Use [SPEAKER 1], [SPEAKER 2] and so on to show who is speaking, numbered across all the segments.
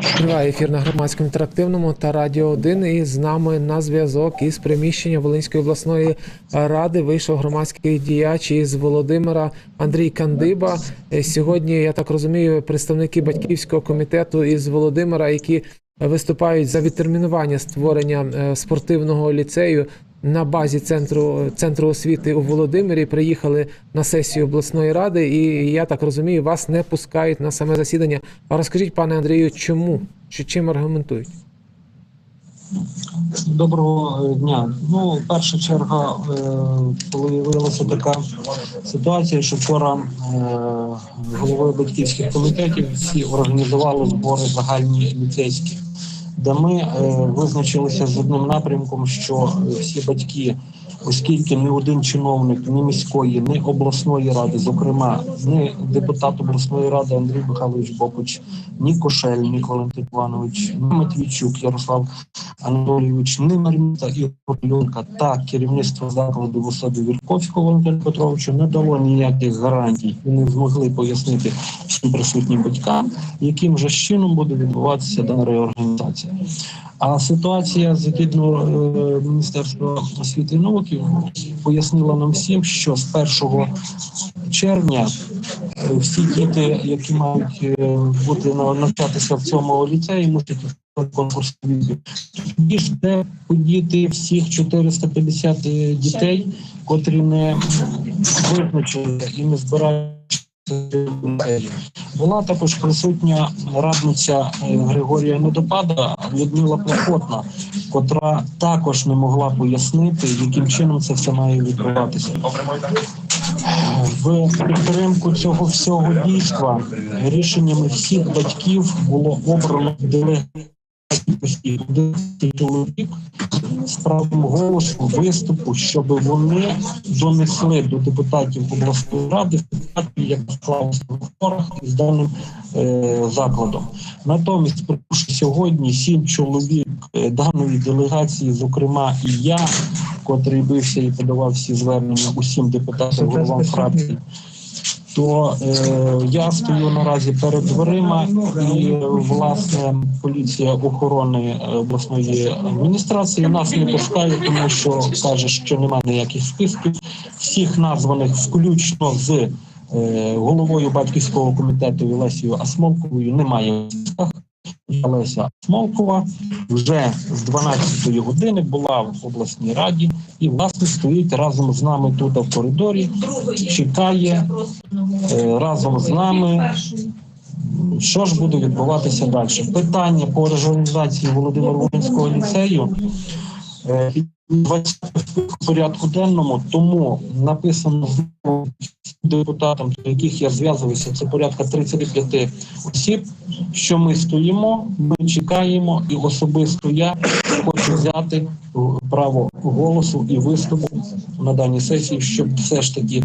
[SPEAKER 1] Триває ефір на громадському інтерактивному та радіо 1. І з нами на зв'язок із приміщення Волинської обласної ради вийшов громадський діяч із Володимира Андрій Кандиба. Е, Сьогодні я так розумію, представники батьківського комітету із Володимира, які виступають за відтермінування створення е, спортивного ліцею. На базі центру центру освіти у Володимирі приїхали на сесію обласної ради, і я так розумію, вас не пускають на саме засідання. А розкажіть, пане Андрію, чому? Чи чим аргументують?
[SPEAKER 2] Доброго дня. Ну, перша черга, е, коли виявилася така ситуація, що вчора е, головою батьківських комітетів всі організували збори загальні ліцейські, де ми е, визначилися з одним напрямком, що всі батьки, оскільки не один чиновник ні міської, ні обласної ради, зокрема, ні депутат обласної ради Андрій Михайлович Бокуч, ні Кошель, ні Валентин Іванович, ні Матвійчук Ярослав Анатолійович, ні Марміта і Польонка та керівництво закладу в особі Вільковського Валентина Петровича не дало ніяких гарантій і не змогли пояснити всім присутнім батькам, яким же чином буде відбуватися дана реорганізація. А ситуація згідно е, Міністерства освіти і науки пояснила нам всім, що з 1 червня е, всі діти, які мають е, бути на- навчатися в цьому ліцеї, мусять конкурс тоді ж де подіти всіх 450 дітей, котрі не визначили і не збирають. Була також присутня радниця е, Григорія Недопада Людмила Плахотна, котра також не могла пояснити, яким чином це все має відбуватися. В підтримку цього всього дійства рішеннями всіх батьків було обрано делегацію чоловік з правом голосу виступу, щоб вони донесли до депутатів обласної ради ситуацію, яка склалася в форах із даним е, закладом. Натомість, тому сьогодні сім чоловік е, даної делегації, зокрема і я, котрий бився і подавав всі звернення усім депутатам головам фракцій. То е, я стою наразі перед дверима, і власне поліція охорони е, обласної адміністрації нас не пускає, тому що каже, що немає ніяких списків. Всіх названих, включно з е, головою батьківського комітету Олесією Асмолковою, немає в списках. Олеся Смолкова вже з 12-ї години була в обласній раді і власне стоїть разом з нами тут в коридорі, чекає е, разом з нами. Що ж буде відбуватися далі? Питання по реорганізації Володимира Волинського ліцею е, 20 порядку денному, тому написано депутатам, до яких я зв'язувався, це порядка 35 осіб. Що ми стоїмо, ми чекаємо, і особисто я хочу взяти право голосу і виступу на даній сесії, щоб все ж таки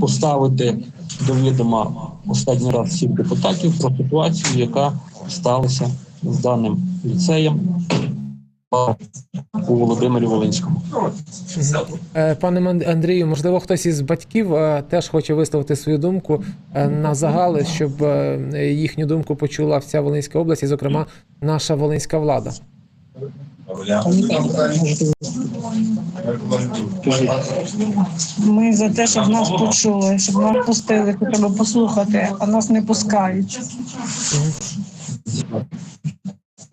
[SPEAKER 2] поставити до відома останній раз всіх депутатів про ситуацію, яка сталася з даним ліцеєм у Володимирі Волинському.
[SPEAKER 1] Е, Пане Андрію, можливо, хтось із батьків е, теж хоче висловити свою думку е, на загали, щоб їхню думку почула вся Волинська область, і, зокрема, наша волинська влада.
[SPEAKER 3] Ми за те, щоб нас почули, щоб нас пустили, хоча б послухати, а нас не пускають.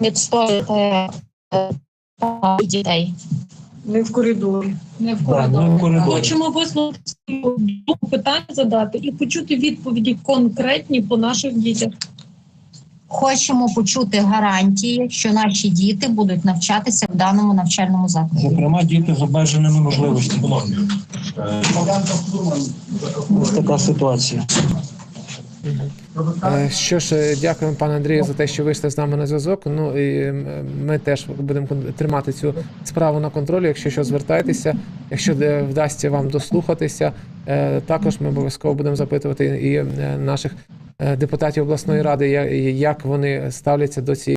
[SPEAKER 4] відстояти права дітей.
[SPEAKER 3] Не в коридорі.
[SPEAKER 5] Не в коридорі.
[SPEAKER 2] коридорі.
[SPEAKER 5] Хочемо висловити питання задати і почути відповіді конкретні по наших дітях.
[SPEAKER 4] Хочемо почути гарантії, що наші діти будуть навчатися в даному навчальному закладі.
[SPEAKER 2] Зокрема, діти з обмеженими можливостями. Ось така ситуація.
[SPEAKER 1] Е, Що ж, е, дякуємо, пане Андрію, за те, що вийшли з нами на зв'язок. Ну і е, ми теж будемо тримати цю справу на контролі. Якщо що, звертайтеся, якщо вдасться вам дослухатися, е, також ми обов'язково будемо запитувати і е, наших е, депутатів обласної ради, як вони ставляться до цієї.